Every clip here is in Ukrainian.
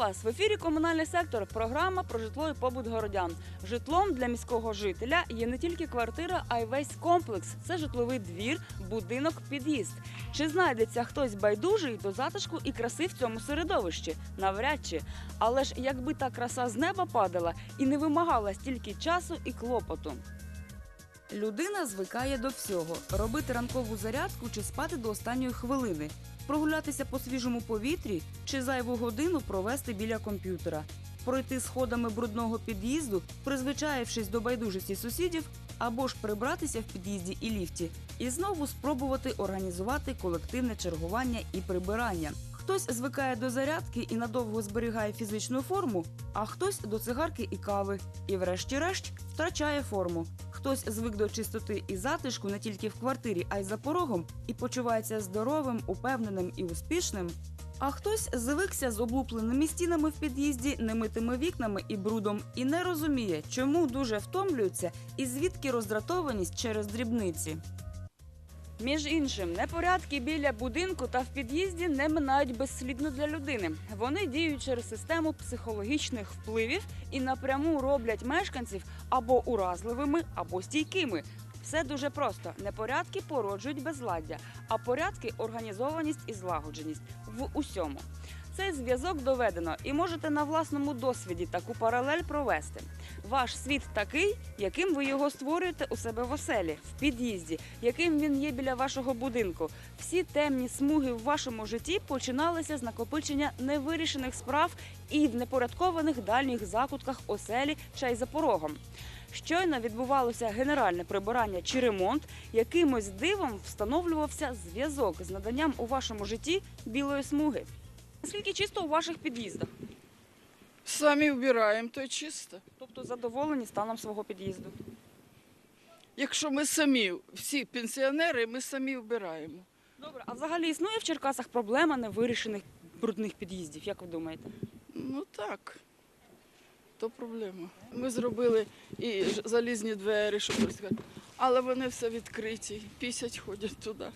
Вас в ефірі Комунальний сектор. Програма про житло і побут городян. Житлом для міського жителя є не тільки квартира, а й весь комплекс. Це житловий двір, будинок, під'їзд. Чи знайдеться хтось байдужий до затишку і краси в цьому середовищі? Навряд чи. Але ж якби та краса з неба падала і не вимагала стільки часу і клопоту. Людина звикає до всього: робити ранкову зарядку чи спати до останньої хвилини, прогулятися по свіжому повітрі чи зайву годину провести біля комп'ютера, пройти сходами брудного під'їзду, призвичаєвшись до байдужості сусідів, або ж прибратися в під'їзді і ліфті, і знову спробувати організувати колективне чергування і прибирання. Хтось звикає до зарядки і надовго зберігає фізичну форму, а хтось до цигарки і кави, і, врешті-решт, втрачає форму. Хтось звик до чистоти і затишку не тільки в квартирі, а й за порогом, і почувається здоровим, упевненим і успішним. А хтось звикся з облупленими стінами в під'їзді, немитими вікнами і брудом, і не розуміє, чому дуже втомлюється і звідки роздратованість через дрібниці. Між іншим, непорядки біля будинку та в під'їзді не минають безслідно для людини. Вони діють через систему психологічних впливів і напряму роблять мешканців або уразливими, або стійкими. Все дуже просто. Непорядки породжують безладдя, а порядки організованість і злагодженість в усьому. Цей зв'язок доведено, і можете на власному досвіді таку паралель провести. Ваш світ такий, яким ви його створюєте у себе в оселі, в під'їзді, яким він є біля вашого будинку. Всі темні смуги в вашому житті починалися з накопичення невирішених справ і в непорядкованих дальніх закутках оселі чи й за порогом. Щойно відбувалося генеральне прибирання чи ремонт, якимось дивом встановлювався зв'язок з наданням у вашому житті білої смуги. Наскільки чисто у ваших під'їздах? Самі вбираємо, то й чисто. Тобто задоволені станом свого під'їзду. Якщо ми самі, всі пенсіонери, ми самі вбираємо. Добре, а взагалі існує в Черкасах проблема невирішених брудних під'їздів, як ви думаєте? Ну так, то проблема. Ми зробили і ж- залізні двері, щоб розказати. Але вони все відкриті, пісять ходять туди.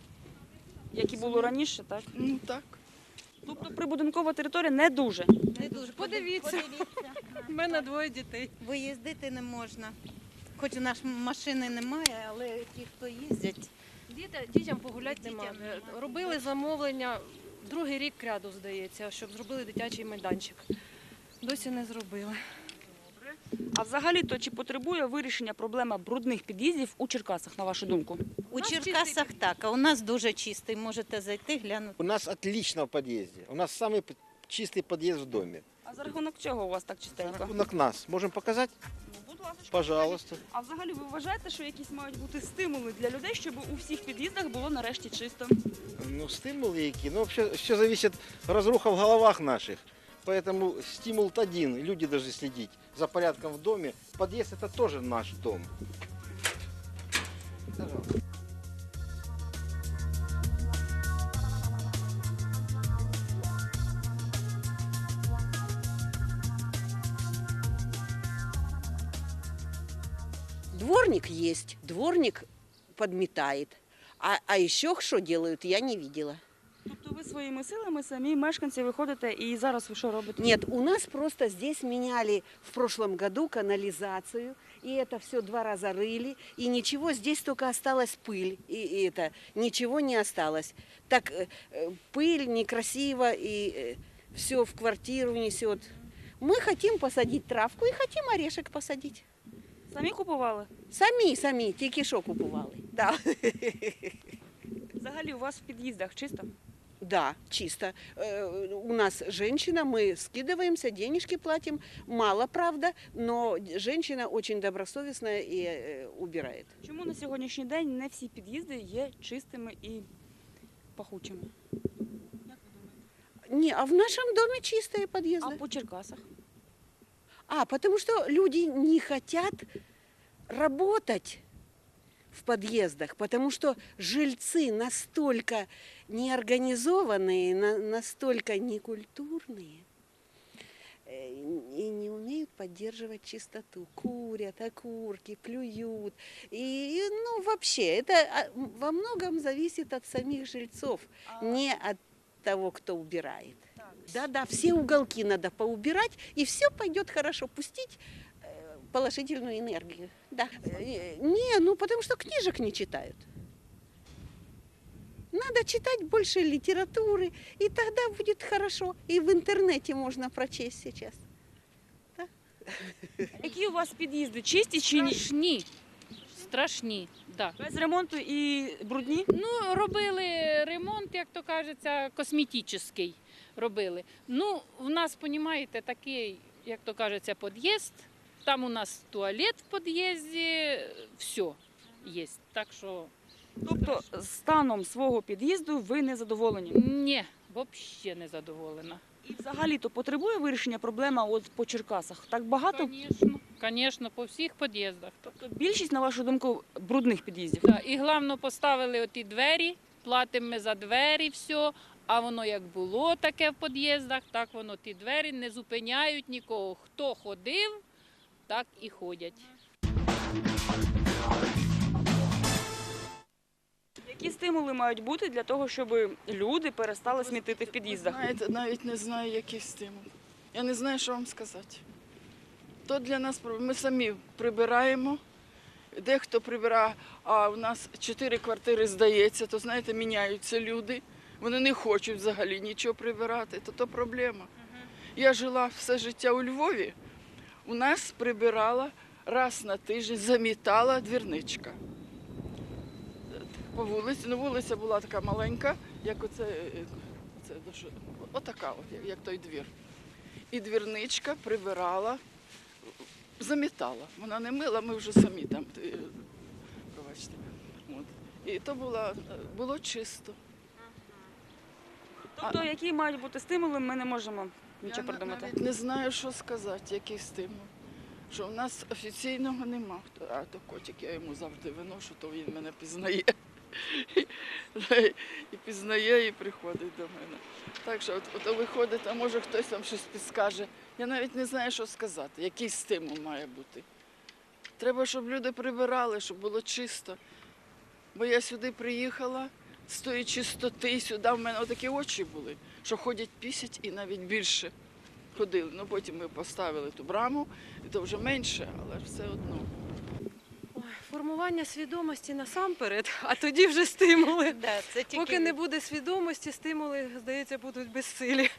Як і було раніше, так? Ну так. Тобто прибудинкова територія не дуже. Не дуже. Подивіться. У мене двоє дітей. Виїздити не можна. Хоч у нас машини немає, але ті, хто їздять, Діти, дітям погуляти Дітям немає. нема. Робили замовлення другий рік кряду, здається, щоб зробили дитячий майданчик. Досі не зробили. А взагалі то чи потребує вирішення проблема брудних під'їздів у Черкасах, на вашу думку? у нас Черкасах так, а у нас дуже чистий. Можете зайти, глянути. У нас отлично в подъезде. У нас самый п- чистый подъезд в доме. А за рахунок чого у вас так На чистенько? рахунок нас. Можем показать? Ну, будь ласка. Пожалуйста. А взагалі ви вважаєте, що якісь мають бути стимули для людей, щоб у всіх під'їздах було нарешті чисто? Ну, стимул які. Ну, вообще, все зависит разруха в головах наших. Поэтому стимул один. Люди должны следить За порядком в доме. Подъезд это тоже наш дом. Дворник есть, дворник подметает. А, а еще что делают, я не видела. Тобто ви своїми силами самі мешканці виходите і зараз ви що робите? Нет, у нас просто здесь меняли в прошлом году канализацию, и это все два раза рыли, и ничего, здесь только осталась пыль, и, и это, ничего не осталось. Так э, э, пыль некрасиво, и все в квартиру несет. Мы хотим посадить травку и хотим орешек посадить. Самі купували? Самі, самі, тільки що купували. Да. Взагалі у вас в під'їздах чисто? Да, чисто. Э, У нас женщина, мы скидываемся, денежки платим. Мало, правда, но женщина очень добросовестная и э, убирает. Чому на сьогоднішній день не всі під'їзди є чистими і пахучими? Не, а в нашем доме чистые А подъезды. по Черкасах? А, потому что люди не хотят работать в подъездах, потому что жильцы настолько неорганизованные, на- настолько некультурные э, и не умеют поддерживать чистоту. Курят, окурки, плюют. И, ну, вообще, это а, во многом зависит от самих жильцов, не от того, кто убирает. Да-да, все уголки надо поубирать, и все пойдет хорошо. Пустить э, положительную энергию. Да. Э, Не, ну потому что книжек не читают. Надо читать больше литературы, и тогда будет хорошо. И в интернете можно прочесть сейчас. Які у вас під'їзди? Чисті чи ні? Страшні. Страшні, да. Без ремонту і брудні? Ну, робили ремонт, як то кажеться, косметичний робили. Ну, в нас, розумієте, такий, як то кажеться, під'їзд. Там у нас туалет в під'їзді, все є. Так що Тобто станом свого під'їзду ви не задоволені? ні, взагалі не задоволена. І взагалі то потребує вирішення проблема от по Черкасах? Так багато? Звісно, звісно, по всіх під'їздах. Тобто більшість, на вашу думку, брудних під'їздів? Да. І головне поставили оті двері, платимо ми за двері, все. А воно як було таке в під'їздах, так воно ті двері не зупиняють нікого. Хто ходив, так і ходять. Які стимули мають бути для того, щоб люди перестали смітити в під'їздах? Знаєте, навіть не знаю, який стимул. Я не знаю, що вам сказати. То для нас. Ми самі прибираємо. Дехто прибирає, а у нас чотири квартири здається, то знаєте, міняються люди. Вони не хочуть взагалі нічого прибирати, то то проблема. Я жила все життя у Львові. У нас прибирала раз на тиждень, замітала двірничка. По вулиці, ну вулиця була така маленька, як оце, е, це, до що- отака, от, як- як той двір. І двірничка прибирала, замітала. Вона не мила, ми вже самі там, е, пробачте. От. І то було, було чисто. Тобто, які мають бути стимули, ми не можемо нічого придумати. не знаю, що сказати, який стимул. Що в нас офіційного нема. А то котик, я йому завжди виношу, то він мене пізнає. І пізнає, і приходить до мене. Так що от, от виходить, а може хтось там щось підскаже. Я навіть не знаю, що сказати, який стимул має бути. Треба, щоб люди прибирали, щоб було чисто. Бо я сюди приїхала з тої чистоти, сюди в мене такі очі були, що ходять пісять і навіть більше ходили. Ну потім ми поставили ту браму, і то вже менше, але ж все одно. Формування свідомості насамперед, а тоді вже стимули. Да, це тільки, Поки не буде свідомості, стимули, здається, будуть безсилі.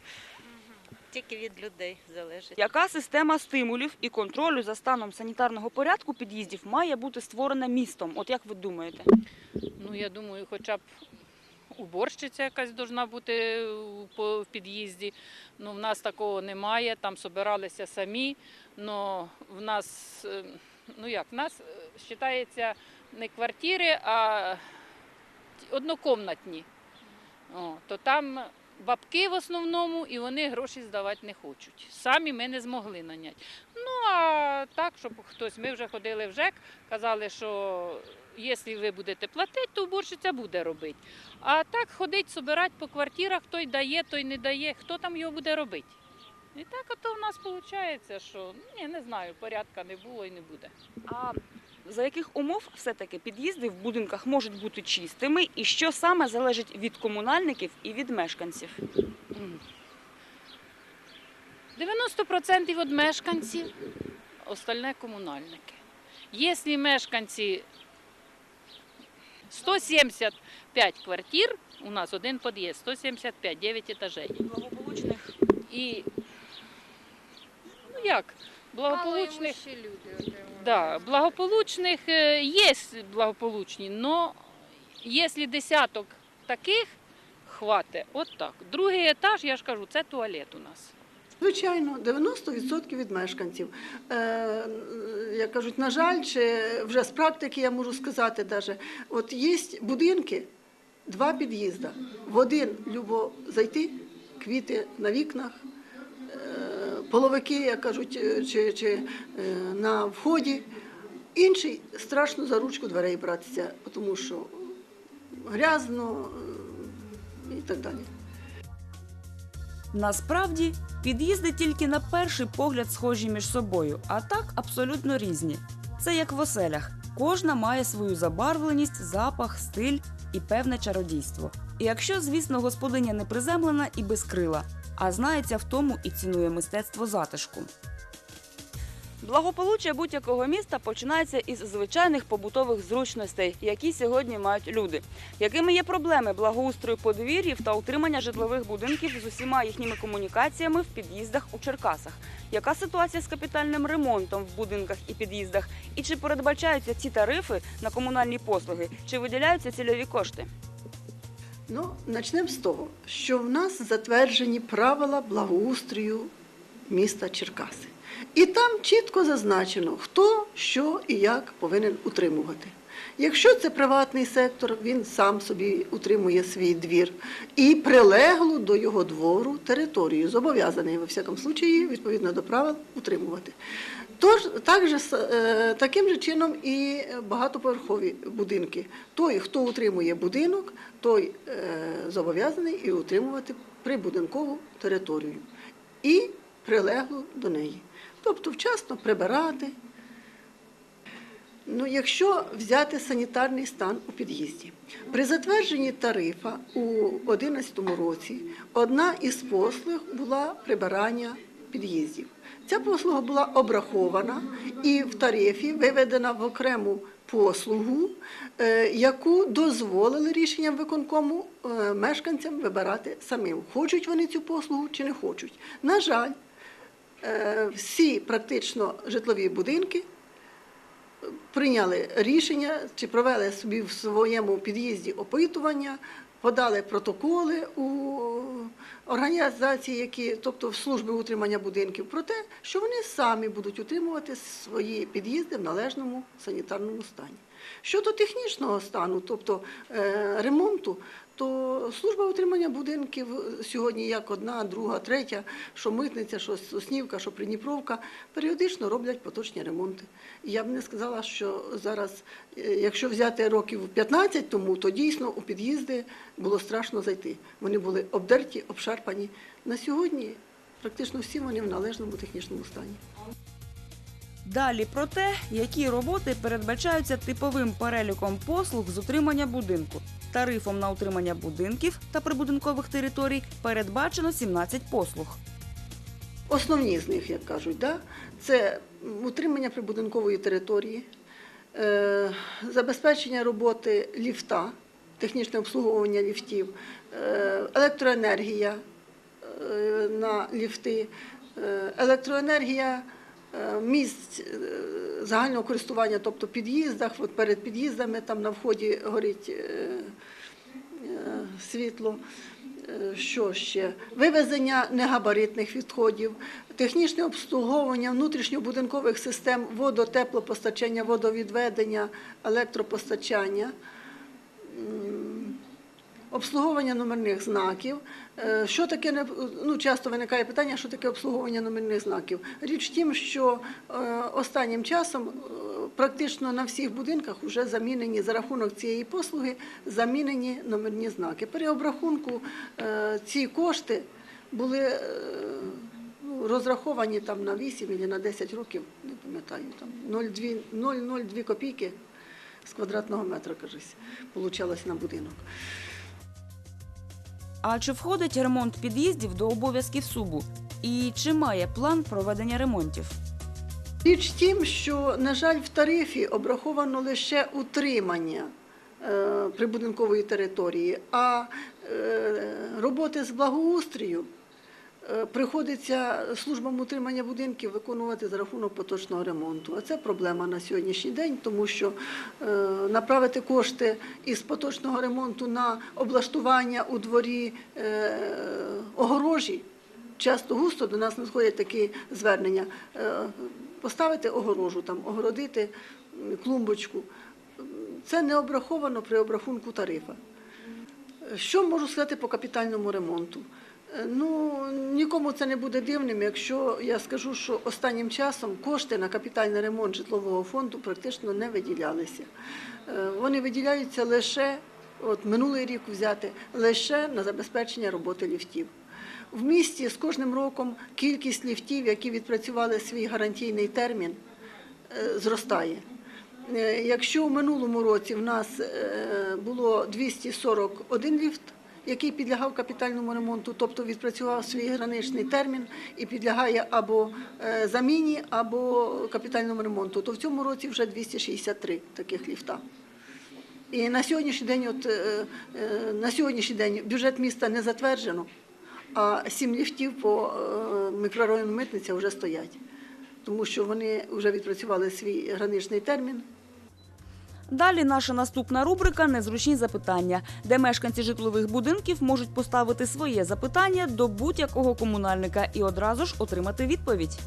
тільки від людей залежить. Яка система стимулів і контролю за станом санітарного порядку під'їздів має бути створена містом? От як ви думаєте? Ну, я думаю, хоча б уборщиця якась должна бути в під'їзді. Ну, в нас такого немає, там собиралися самі. Но в нас, е, ну як, в нас е, вважається не квартири, а однокомнатні. О, то там бабки в основному, і вони гроші здавати не хочуть. Самі ми не змогли наняти. Ну а так, щоб хтось, ми вже ходили в ЖЕК, казали, що якщо ви будете платити, то уборщиця буде робити. А так ходить, собирати по квартирах, той дає, той не дає, хто там його буде робити. І так ото в нас виходить, що ні, не знаю, порядка не було і не буде. А за яких умов все-таки під'їзди в будинках можуть бути чистими, і що саме залежить від комунальників і від мешканців? 90% від мешканців, остальне комунальники. Якщо мешканці 175 квартир, у нас один під'їзд, 175, 9 етажей. Благополучних І ну як, благополучних, люди да, благополучних є благополучні, але якщо десяток таких хватить, от так. Другий етаж, я ж кажу, це туалет у нас. Звичайно, 90% від мешканців. Е, як кажуть, на жаль, чи вже з практики я можу сказати, даже, от є будинки, два під'їзди. В один любо зайти, квіти на вікнах, е, половики, як кажуть, е, чи, чи е, на вході. Інший страшно за ручку дверей братися, тому що грязно е, і так далі. Насправді під'їзди тільки на перший погляд схожі між собою, а так абсолютно різні. Це як в оселях. Кожна має свою забарвленість, запах, стиль і певне чародійство. І якщо, звісно, господиня не приземлена і безкрила, а знається в тому і цінує мистецтво затишку. Благополуччя будь-якого міста починається із звичайних побутових зручностей, які сьогодні мають люди. Якими є проблеми благоустрою подвір'їв та утримання житлових будинків з усіма їхніми комунікаціями в під'їздах у Черкасах? Яка ситуація з капітальним ремонтом в будинках і під'їздах? І чи передбачаються ці тарифи на комунальні послуги? Чи виділяються цільові кошти? Ну, почнемо з того, що в нас затверджені правила благоустрою міста Черкаси. І там чітко зазначено, хто, що і як повинен утримувати. Якщо це приватний сектор, він сам собі утримує свій двір і прилеглу до його двору територію, зобов'язаний, во всякому случаї, відповідно до правил, утримувати. Тож так же, е, таким же чином і багатоповерхові будинки. Той, хто утримує будинок, той е, зобов'язаний і утримувати прибудинкову територію і прилеглу до неї. Тобто вчасно прибирати. Ну, якщо взяти санітарний стан у під'їзді, при затвердженні тарифа у 2011 році одна із послуг була прибирання під'їздів. Ця послуга була обрахована і в тарифі виведена в окрему послугу, е, яку дозволили рішенням виконкому е, мешканцям вибирати самим, хочуть вони цю послугу чи не хочуть. На жаль, всі практично житлові будинки прийняли рішення чи провели собі в своєму під'їзді опитування, подали протоколи у організації, які, тобто в служби утримання будинків, про те, що вони самі будуть утримувати свої під'їзди в належному санітарному стані. Щодо технічного стану, тобто е, ремонту, то служба утримання будинків сьогодні як одна, друга, третя, що митниця, що Соснівка, що Придніпровка, періодично роблять поточні ремонти. Я б не сказала, що зараз, е, якщо взяти років 15 тому, то дійсно у під'їзди було страшно зайти. Вони були обдерті, обшарпані. На сьогодні практично всі вони в належному технічному стані. Далі про те, які роботи передбачаються типовим переліком послуг з утримання будинку. Тарифом на утримання будинків та прибудинкових територій передбачено 17 послуг. Основні з них, як кажуть, да? це утримання прибудинкової території, е, забезпечення роботи ліфта, технічне обслуговування ліфтів, е, електроенергія е, на ліфти, електроенергія місць е, загального користування, тобто під'їздах, от перед під'їздами там на вході горить е, е, світло. Е, Що ще? Вивезення негабаритних відходів, технічне обслуговування внутрішньобудинкових систем водо, теплопостачання, водовідведення, електропостачання, обслуговування номерних знаків. Е, Що таке ну, часто виникає питання, що таке обслуговування номерних знаків. Річ в тім, що е, останнім часом е, практично на всіх будинках вже замінені за рахунок цієї послуги замінені номерні знаки. При обрахунку ці кошти були ну, розраховані там на 8 або на 10 років, не пам'ятаю, там 0,2 0,02 копійки з квадратного метра, кажись, получалось на будинок. А чи входить ремонт під'їздів до обов'язків СУБу? І чи має план проведення ремонтів? Річ тім, що, на жаль, в тарифі обраховано лише утримання е, прибудинкової території, а е, роботи з благоустрію приходиться службам утримання будинків виконувати за рахунок поточного ремонту. А це проблема на сьогоднішній день, тому що е, направити кошти із поточного ремонту на облаштування у дворі е, огорожі. Часто густо до нас надходять такі звернення. е, Поставити огорожу, там, огородити клумбочку. Це не обраховано при обрахунку тарифа. Що можу сказати по капітальному ремонту? Е, Ну, нікому це не буде дивним, якщо я скажу, що останнім часом кошти на капітальний ремонт житлового фонду практично не виділялися. Е, Вони виділяються лише, от минулий рік взяти, лише на забезпечення роботи ліфтів. В місті з кожним роком кількість ліфтів, які відпрацювали свій гарантійний термін, е, зростає. Якщо у минулому році в нас було 241 ліфт, який підлягав капітальному ремонту, тобто відпрацював свій граничний термін і підлягає або е, заміні, або капітальному ремонту, то в цьому році вже 263 таких ліфта. І на сьогоднішній день, от, е, е, на сьогоднішній день бюджет міста не затверджено, а сім ліфтів по мікрорайону Митниця вже стоять, тому що вони вже відпрацювали свій граничний термін. Далі наша наступна рубрика Незручні запитання, де мешканці житлових будинків можуть поставити своє запитання до будь-якого комунальника і одразу ж отримати відповідь.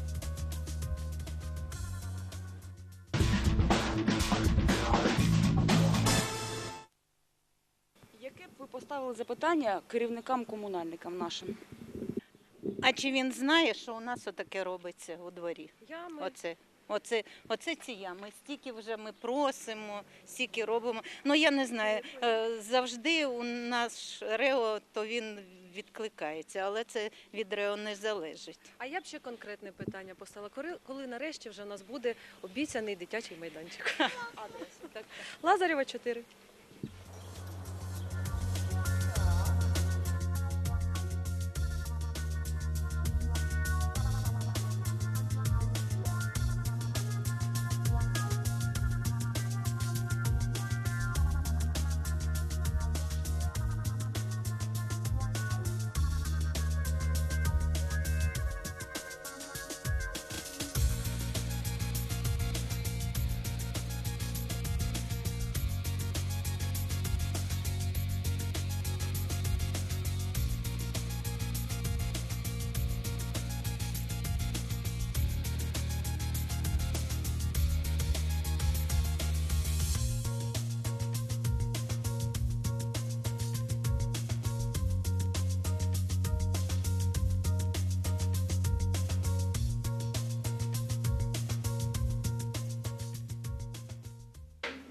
Яке б ви поставили запитання керівникам комунальникам нашим? А чи він знає, що у нас отаке робиться у дворі? Ями. Оце. Оце, оце ці ями. Стільки вже ми просимо, стільки робимо. Ну я не знаю. е, Завжди у нас РЕО, то він відкликається, але це від РЕО не залежить. А я б ще конкретне питання поставила. Коли, коли нарешті вже у нас буде обіцяний дитячий майданчик? Адрес. Так. Лазарєва 4.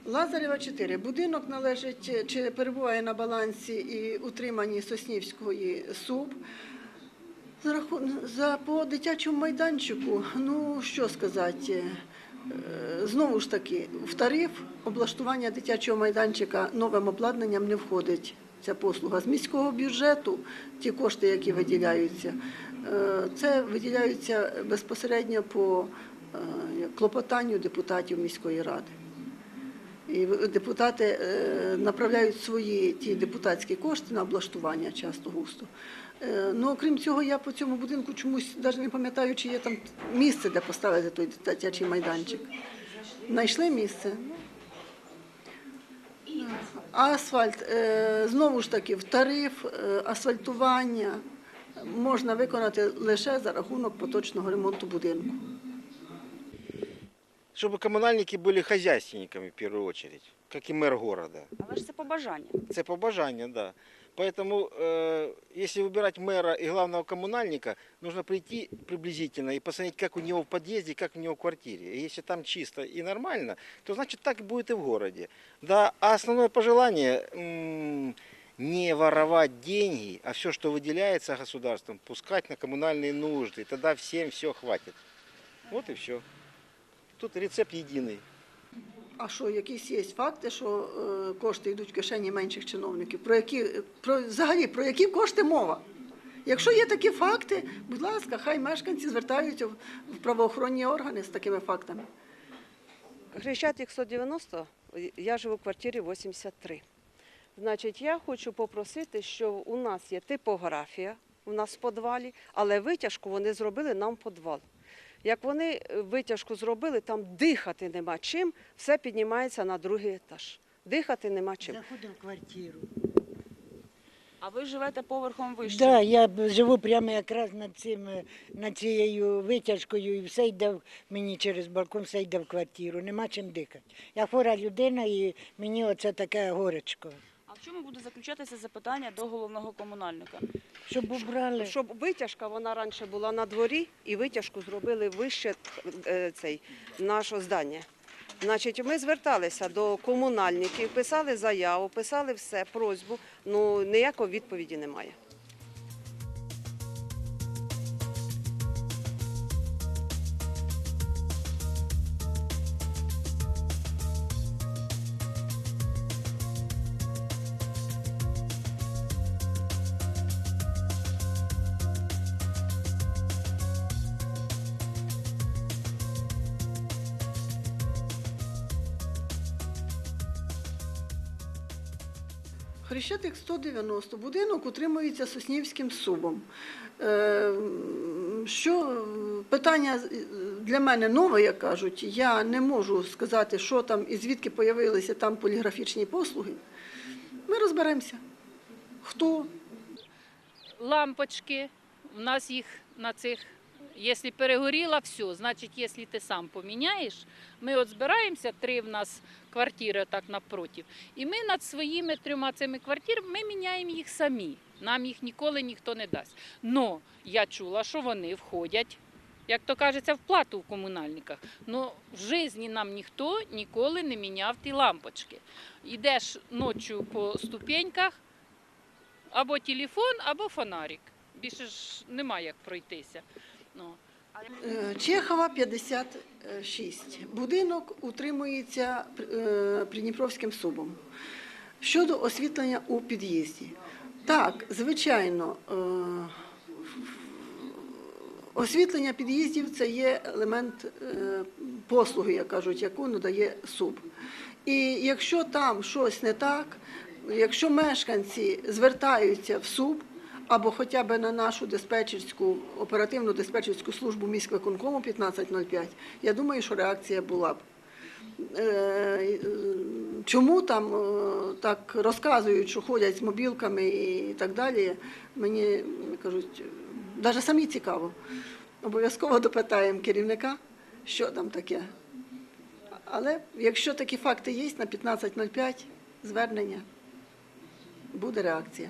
Лазарєва 4. Будинок належить е, чи перебуває на балансі і утриманні Соснівської СУБ. За, по дитячому майданчику, ну що сказати, е, знову ж таки, в тариф облаштування дитячого майданчика новим обладнанням не входить. Ця послуга з міського бюджету, ті кошти, які виділяються, е, це виділяються безпосередньо по клопотанню депутатів міської ради. І депутати е, направляють свої ті депутатські кошти на облаштування часто густо. Е, Ну, окрім цього, я по цьому будинку чомусь навіть не пам'ятаю, чи є там місце, де поставити той дитячий майданчик. Знайшли місце. Асфальт, е, знову ж таки, в тариф асфальтування можна виконати лише за рахунок поточного ремонту будинку. Чтобы коммунальники были хозяйственниками в первую очередь, как и мэр города. Але ж це побажання. Це побажання, да. Поэтому, э, если выбирать мэра и главного коммунальника, нужно прийти приблизительно и посмотреть, как у него в подъезде, как у него в квартире. И если там чисто и нормально, то значит так будет и в городе. Да, а основное пожелание м, не воровать деньги, а все, что выделяется государством, пускать на коммунальные нужды. Тогда всем все хватит. Вот и все. Тут рецепт единый. А що, якісь є факти, що е, кошти йдуть в кишені менших чиновників? Про які про взагалі про які кошти мова? Якщо є такі факти, будь ласка, хай мешканці звертаються в, в правоохоронні органи з такими фактами. Хрещатик 190, я живу в квартирі 83. Значить, я хочу попросити, що у нас є типографія у нас в підвалі, але витяжку вони зробили нам в підвал. Як вони е, витяжку зробили, там дихати нема чим, все піднімається на другий етаж. Дихати нема чим. Заходимо в квартиру. А ви живете поверхом вище. Да, я живу прямо якраз над цим, е, над цією витяжкою, і все йде в- мені через балкон, все йде в квартиру. Нема чим дихати. Я хвора людина і мені оце таке горечко. А в чому буде заключатися запитання до головного комунальника? Щоб убрали. Щоб витяжка, вона раніше була на дворі, і витяжку зробили вище е, цей, нашого здання. Значить, ми зверталися до комунальників, писали заяву, писали все, просьбу, ну ніякої відповіді немає. 190. Будинок утримується Соснівським субом. Е, Що питання для мене нове, як кажуть. Я не можу сказати, що там і звідки появилися там поліграфічні послуги. Ми розберемося. Хто, Лампочки, у нас їх на цих, якщо перегоріло, все, значить, якщо ти сам поміняєш, ми от збираємося, три в нас квартири так напротив, і ми над своїми трьома цими квартирами ми міняємо їх самі. Нам їх ніколи ніхто не дасть. Но я чула, що вони входять, як то кажеться, в плату в комунальниках. Ну, в житті нам ніхто ніколи не міняв ті лампочки. Йдеш ночі по ступеньках, або телефон, або фонарик. Більше ж немає як пройтися. Ну. Е, Чехова 56. Будинок утримується е, Придніпровським субом. Щодо освітлення у під'їзді. Так, звичайно, е, освітлення під'їздів це є елемент послуги, як кажуть, яку надає суб. І якщо там щось не так, якщо мешканці звертаються в СУБ або хоча б на нашу диспетчерську оперативну диспетчерську службу міськвиконкому 1505, я думаю, що реакція була б. Е, е, Чому там е, так розказують, що ходять з мобілками і так далі, мені кажуть, навіть самі цікаво. Обов'язково допитаємо керівника, що там таке. Але якщо такі факти є на 15.05 звернення, буде реакція.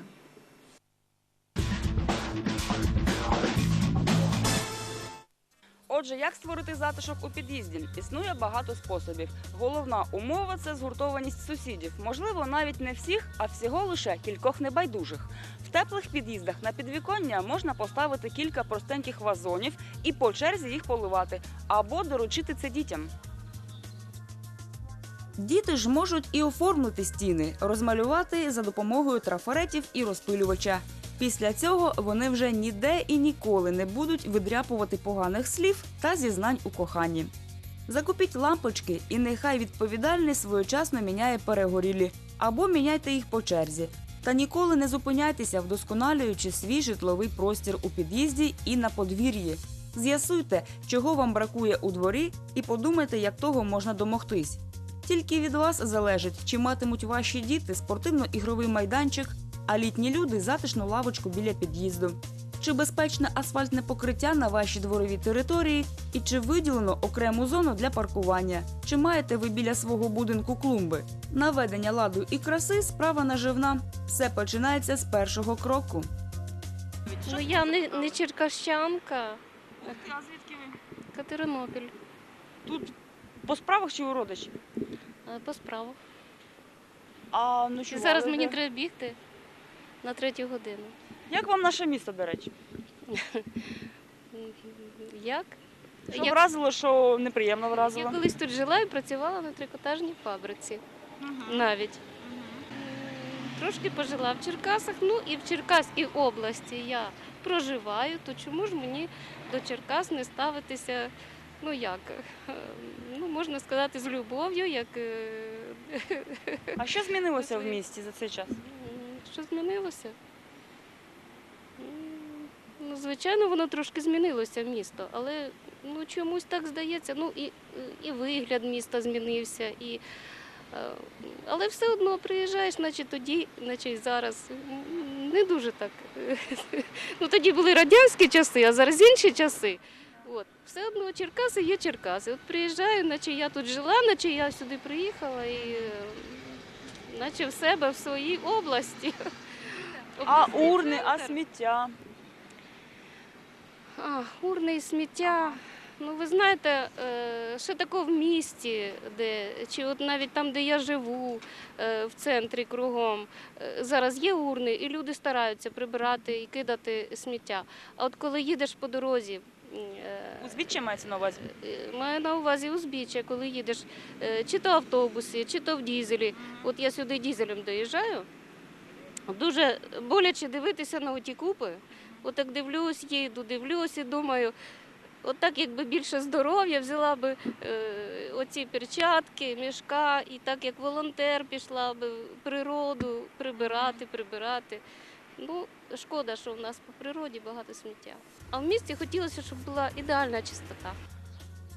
Отже, як створити затишок у під'їзді? Існує багато способів. Головна умова це згуртованість сусідів. Можливо, навіть не всіх, а всього лише кількох небайдужих. В теплих під'їздах на підвіконня можна поставити кілька простеньких вазонів і по черзі їх поливати, або доручити це дітям. Діти ж можуть і оформити стіни, розмалювати за допомогою трафаретів і розпилювача. Після цього вони вже ніде і ніколи не будуть видряпувати поганих слів та зізнань у коханні. Закупіть лампочки, і нехай відповідальний своєчасно міняє перегорілі або міняйте їх по черзі. Та ніколи не зупиняйтеся, вдосконалюючи свій житловий простір у під'їзді і на подвір'ї. З'ясуйте, чого вам бракує у дворі, і подумайте, як того можна домогтись. Тільки від вас залежить, чи матимуть ваші діти спортивно-ігровий майданчик, а літні люди затишну лавочку біля під'їзду. Чи безпечне асфальтне покриття на вашій дворовій території, і чи виділено окрему зону для паркування? Чи маєте ви біля свого будинку клумби? Наведення ладу і краси справа наживна. Все починається з першого кроку. Ну я не, не черкащанка, А звідки ви? Катеринопіль. Тут по справах чи у родичів? е, По справах. А ну зараз мені треба бігти на третю годину. Як вам наше місто, до речі? Як? Що Я, вразило, що неприємно я вразило? колись тут жила і працювала на трикотажній фабриці. Навіть. М, Трошки пожила в Черкасах, ну і в Черкаській області я проживаю, то чому ж мені до Черкас не ставитися, ну як, е, ну можна сказати, з любов'ю, як е, А що змінилося в місті за цей час? Що змінилося? Ну, звичайно, воно трошки змінилося місто, але ну, чомусь так здається. Ну і, і вигляд міста змінився, і, е, але все одно приїжджаєш, наче тоді, наче й зараз. Не дуже так. Ну тоді були радянські часи, а зараз інші часи. От. Все одно Черкаси є Черкаси. От приїжджаю, наче я тут жила, наче я сюди приїхала і наче в себе в своїй області. А Обласний урни, а центр. сміття? А, урни і сміття. Ну, ви знаєте, е, ще тако в місті, де, чи от навіть там, де я живу, е, в центрі кругом, е, зараз є урни, і люди стараються прибирати і кидати сміття. А от коли їдеш по дорозі, Узбіччя мається на увазі? Е, Маю на увазі узбіччя, коли їдеш е, чи то в автобусі, чи то в дізелі. От я сюди дізелем доїжджаю. Дуже боляче дивитися на оті купи. От дивлюсь, їду, дивлюсь і думаю, отак, якби більше здоров'я, взяла би е, оці перчатки, мішка, і так як волонтер пішла би природу прибирати, прибирати. Ну, шкода, що в нас по природі багато сміття. А в місті хотілося, щоб була ідеальна чистота.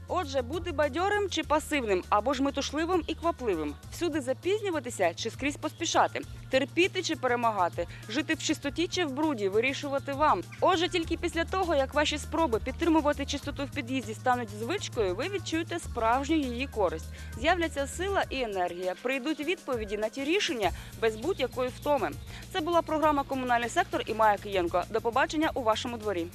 Отже, бути бадьорим чи пасивним, або ж метушливим і квапливим, всюди запізнюватися чи скрізь поспішати, терпіти чи перемагати, жити в чистоті чи в бруді, вирішувати вам. Отже, тільки після того, як ваші спроби підтримувати чистоту в під'їзді стануть звичкою, ви відчуєте справжню її користь. З'являться сила і енергія, прийдуть відповіді на ті рішення без будь-якої втоми. Це була програма Комунальний сектор і Майя Києнко. До побачення у вашому дворі.